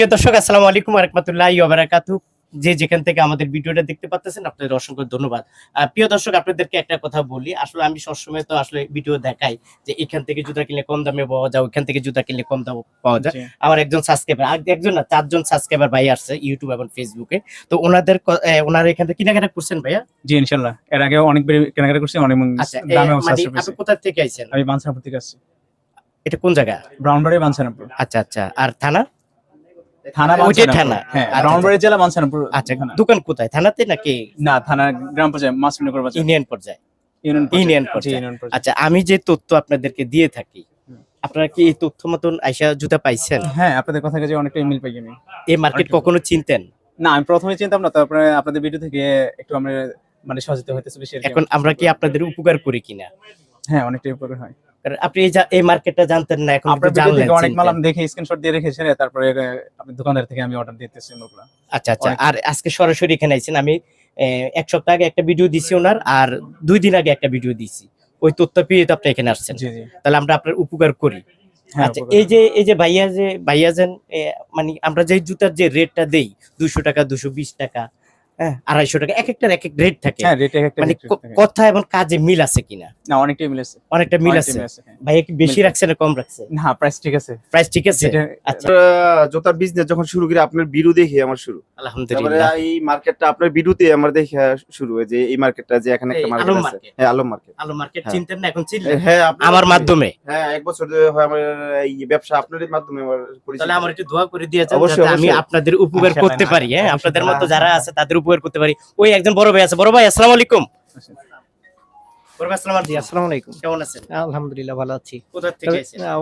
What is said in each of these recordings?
প্রিয় দর্শক আসসালামু আলাইকুম রহমতুল্লাহ ওবারাকাতু যে যেখান থেকে আমাদের ভিডিওটা দেখতে পাচ্ছেন আপনাদের অসংখ্য ধন্যবাদ। প্রিয় দর্শক আপনাদেরকে একটা কথা বলি আসলে আমি সবসময় তো আসলে ভিডিও দেখাই যে এখান থেকে জুতা কিনলে কম দামে পাওয়া যায় ওইখান থেকে জুতা কিনলে কম দামে পাওয়া যায়। আমার একজন সাবস্ক্রাইবার একজন না চারজন সাবস্ক্রাইবার ভাই আসছে ইউটিউব এবং ফেসবুকে তো ওনাদের ওনারা এখান থেকে কেনাকাটা করছেন ভাইয়া? জি ইনশাল্লাহ এর আগে অনেক বেশি কেনাকাটা করছি অনেক আচ্ছা এ, মানে আপনি কোথা থেকে আইছেন? আমি বানসারাপুর থেকে আসছি। এটা কোন জায়গা? ব্রাউনবাড়ি বানসারাপুর আচ্ছা আচ্ছা। আর থানা? থানা ওইটাই থানা। হ্যাঁ আচ্ছা, জেলা বানসারাপুর আচ্ছা দোকান কোথায়? থানাতে নাকি? না থানা গ্রাম পর্যায়ে মাসমিনগর বাজার ইউনিয়ন পর্যায়ে। ইউনিয়ন পর্যায়ে। ইউনিয়ন জি, পর্যায়ে। ইউনিয়ন পর্যায়ে। আচ্ছা আমি যে তথ্য আপনাদেরকে দিয়ে থাকি আপনারা কি এই তথ্য মতন আইসা জুতা পাইছেন? হ্যাঁ আপনাদের কথা কাছে অনেকটাই মিল পাই আমি। এই মার্কেট কখনো চিনতেন? না আমি প্রথমে চিনতাম না তারপরে আপনাদের ভিডিও থেকে একটু আমরা মানে সচেতন হইতেছে বেশি এখন আমরা কি আপনাদের উপকার করি কিনা? হ্যাঁ অনেকটাই উপকার হয়। কারণ আপনি এই মার্কেটটা জানতেন না এখন জানলেন অনেক মাল আমি দেখে স্ক্রিনশট দিয়ে রেখেছেন তারপরে আপনি দোকানদার থেকে আমি অর্ডার দিতেছি ওগুলো। আচ্ছা আচ্ছা। আর আজকে সরাসরি এখানে আইছেন আমি এক সপ্তাহ আগে একটা ভিডিও দিছি ওনার আর দুই দিন আগে একটা ভিডিও দিছি। ওই তথ্য পেয়ে তো আপনি এখানে আসছেন। তাহলে আমরা আপনার উপকার করি। হ্যাঁ আচ্ছা এই যে এই যে ভাইয়া যে ভাইয়া যেন মানে আমরা যে জুতার যে রেটটা দেই দুশো টাকা দুশো বিশ টাকা আড়াইশো টাকা এক একটার এক এক রেট থাকে। হ্যাঁ মানে। কথা এবং কাজে মিল আছে কিনা? না অনেকটাই মিল আছে। মিল আছে, হ্যাঁ। ভাইয়া কি বেশি রাখছে না কম রাখছে? না প্রাইস ঠিক আছে। প্রাইস ঠিক আছে? আচ্ছা। জুতার বিজনেস যখন শুরু করি আপনার বিরু দেখে আমার শুরু। আলহামদুলিল্লাহ। এই মার্কেটটা আপনার বিরুতে আমার দেখে শুরু হয় যে এই মার্কেটটা যে এখানে একটা মার্কেট আছে। হ্যাঁ আলম মার্কেট আলো মার্কেট হ্যাঁ। চিনতেন না এখন চিনলেন। হ্যাঁ আমার মাধ্যমে। হ্যাঁ এক বছর ধরে হয় আমার এই ব্যবসা আপনারই মাধ্যমে আমার। তাহলে আমার একটু দোয়া করে দিয়েছেন অবশ্যই, যাতে আমি আপনাদের উপকার আচ্ছা, করতে পারি হ্যাঁ। আপনাদের মতো হ্যাঁ, যারা হ্যাঁ। আছে তাদের উপকার করতে পারি। ওই একজন বড় ভাই আছে। বড় ভাই আসসালামু আলাইকুম।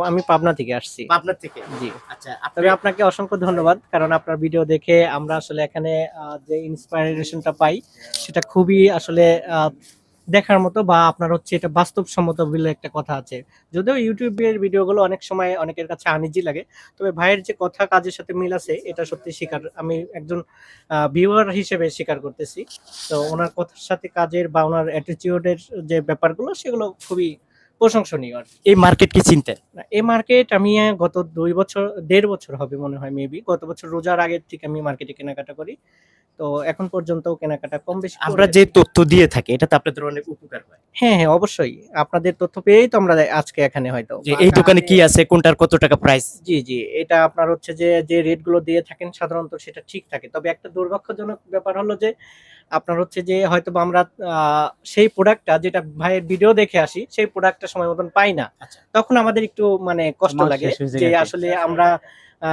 আমি পাবনা থেকে আসছি। থেকে? জি। আচ্ছা তবে আপনাকে অসংখ্য ধন্যবাদ কারণ আপনার ভিডিও দেখে আমরা আসলে এখানে যে ইন্সপাইরেশনটা পাই সেটা খুবই আসলে আহ, দেখার মতো বা আপনার হচ্ছে এটা বাস্তবসম্মত বলে একটা কথা আছে। যদিও ইউটিউবের ভিডিওগুলো অনেক সময় অনেকের কাছে আনিজি লাগে তবে ভাইয়ের যে কথা কাজের সাথে মিল আছে এটা সত্যি স্বীকার আমি একজন ভিউয়ার হিসেবে স্বীকার করতেছি। তো ওনার কথার সাথে কাজের বা ওনার অ্যাটিটিউডের যে ব্যাপারগুলো সেগুলো খুবই প্রশংসনীয় আর কি। এই মার্কেট কি চিনতেন না, এই মার্কেট আমি গত দুই বছর দেড় বছর হবে মনে হয় মেবি গত বছর রোজার আগের থেকে আমি মার্কেটে কেনাকাটা করি। তো এখন পর্যন্ত কেনাকাটা কম বেশি আমরা যে তথ্য দিয়ে থাকি এটা তো আপনাদের অনেক উপকার হয়। হ্যাঁ হ্যাঁ অবশ্যই। আপনাদের তথ্য পেয়েই তো আমরা আজকে এখানে হয়তো যে এই দোকানে কি আছে কোনটার কত টাকা প্রাইস জি জি এটা আপনার হচ্ছে যে যে রেটগুলো দিয়ে থাকেন সাধারণত সেটা ঠিক থাকে। তবে একটা দুর্ভাগ্যজনক ব্যাপার হলো যে আপনার হচ্ছে যে হয়তো বা আমরা সেই প্রোডাক্টটা যেটা ভাইয়ের ভিডিও দেখে আসি সেই প্রোডাক্টটা সময় মতন পাই না। আচ্ছা। তখন আমাদের একটু মানে কষ্ট লাগে যে আসলে আমরা আহ,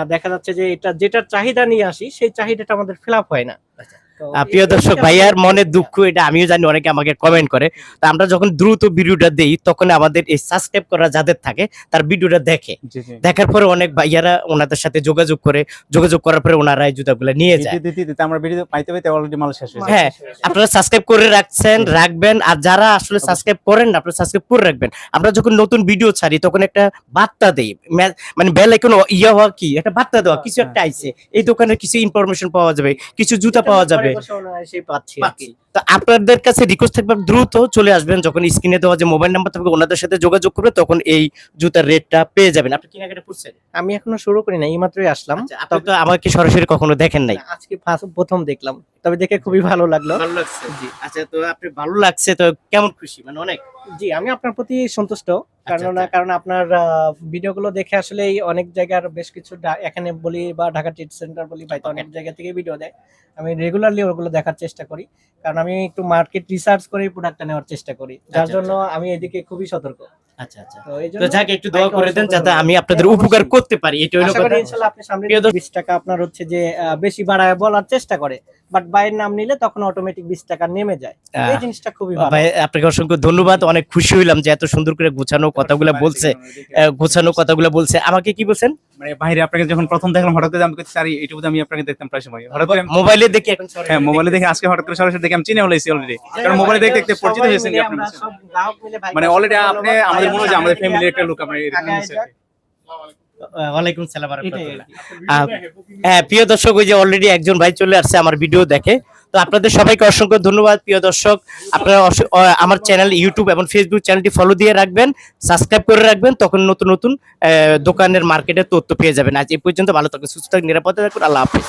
দেখা যাচ্ছে যে এটা যেটার চাহিদা নিয়ে আসি, সেই চাহিদাটা আমাদের ফিল হয় না আচ্ছা। প্রিয় দর্শক ভাইয়ার মনে দুঃখ এটা আমিও জানি অনেকে আমাকে কমেন্ট করে। তো আমরা যখন দ্রুত ভিডিওটা দেই তখন আমাদের এই সাবস্ক্রাইব করা যাদের থাকে তার ভিডিওটা দেখে। দেখার পরে অনেক ভাইয়ারা ওনাদের সাথে যোগাযোগ করে যোগাযোগ করার পরে ওনারা এই জুতাগুলো নিয়ে যায়। দিতে দিতে দিতে আমরা ভিডিও পাইতে পাইতে অলরেডি মাল শেষ হয়ে হ্যাঁ আপনারা সাবস্ক্রাইব করে রাখছেন রাখবেন আর যারা আসলে সাবস্ক্রাইব করেন না আপনারা সাবস্ক্রাইব করে রাখবেন। আমরা যখন নতুন ভিডিও ছাড়ি তখন একটা বার্তা দেই। মানে বেল আইকন ইয়া হওয়া কি? একটা বার্তা দেওয়া কিছু একটা আইছে। এই দোকানের কিছু ইনফরমেশন পাওয়া যাবে কিছু জুতা পাওয়া যাবে। অনায়াসেই পাচ্ছি। তো আপনাদের কাছে রিকোয়েস্ট থাকবে দ্রুত চলে আসবেন যখন স্ক্রিনে দেওয়া যে মোবাইল নাম্বার থাকবে ওনাদের সাথে যোগাযোগ করবে তখন এই জুতার রেটটা পেয়ে যাবেন। আপনি কেনাকাটা করছেন আমি এখনও শুরু করি না এইমাত্রই আসলাম। আচ্ছা, আপনি তো আমাকে সরাসরি কখনো দেখেন নাই? আজকে ফার্স্ট প্রথম দেখলাম তবে দেখে খুবই ভালো লাগল। ভালো লাগছে জি। আচ্ছা তো আপনি ভালো লাগছে তো কেমন খুশি? মানে অনেক। জি আমি আপনার প্রতি সন্তুষ্ট কারণ আচ্ছা। কারণ আপনার ভিডিওগুলো দেখে আসলেই অনেক জায়গার বেশ কিছু এখানে বলি বা ঢাকা ট্রেড সেন্টার বলি তো অনেক জায়গা থেকে ভিডিও দেয়। আমি রেগুলারলি ওগুলো দেখার চেষ্টা করি কারণ আমি একটু মার্কেট রিসার্চ করে প্রোডাক্টটা নেওয়ার চেষ্টা করি। যার আচ্ছা, জন্য আমি এদিকে খুবই সতর্ক। আচ্ছা আচ্ছা। তো এই তো জন্য যাকে একটু দোয়া করে দেন যাতে ধন্যবাদ। আমি আপনাদের উপকার করতে পারি এটা হলো কথা। ইনশাল্লাহ আপনি সামনে প্রিয় দর্শক- বিশ টাকা আপনার হচ্ছে যে বেশি বাড়ায় বলার চেষ্টা করে বাট বাইরের নাম নিলে তখন অটোমেটিক বিশ টাকা নেমে যায়। এই জিনিসটা খুবই ভালো। ভাই আপনাকে অসংখ্য ধন্যবাদ অনেক খুশি হইলাম যে এত সুন্দর করে গোছানো কথাগুলো বলছে গোছানো কথাগুলো বলছে। আমাকে কি বলছেন? মানে বাইরে আপনাকে যখন প্রথম দেখলাম হঠাৎ করে আমি সারি এইটুকু আমি আপনাকে দেখতাম প্রায় সময়। হঠাৎ করে মোবাইলে দেখি এখন হ্যাঁ মোবাইলে দেখে আজকে হঠাৎ করে সরাসরি দেখে আমি চিনে অলরেডি কারণ মোবাইলে দেখতে দেখতে পরিচিত মানে অলরেডি আপনি ধন্যবাদ। আমাদের মনে হয় যে আমাদের ফ্যামিলির একটা লোক আপনি এরকম আগায় হয়েছে। যাক। আহ, ওয়ালাইকুম সালাম ওয়া এটাই রাহমাতুল্লাহ। আর কি। আহ, হ্যাঁ প্রিয় দর্শক ওই যে অলরেডি একজন ভাই চলে আসছে আমার ভিডিও দেখে তো আপনাদের সবাইকে অসংখ্য ধন্যবাদ প্রিয় দর্শক আপনারা আমার চ্যানেল ইউটিউব এবং ফেসবুক চ্যানেলটি ফলো দিয়ে রাখবেন সাবস্ক্রাইব করে রাখবেন তখন নতুন নতুন আহ, দোকানের মার্কেটের তথ্য পেয়ে যাবেন আজ এই পর্যন্ত ভালো থাকুন সুস্থ থাকুন নিরাপদে থাকুন আল্লাহ হাফিজ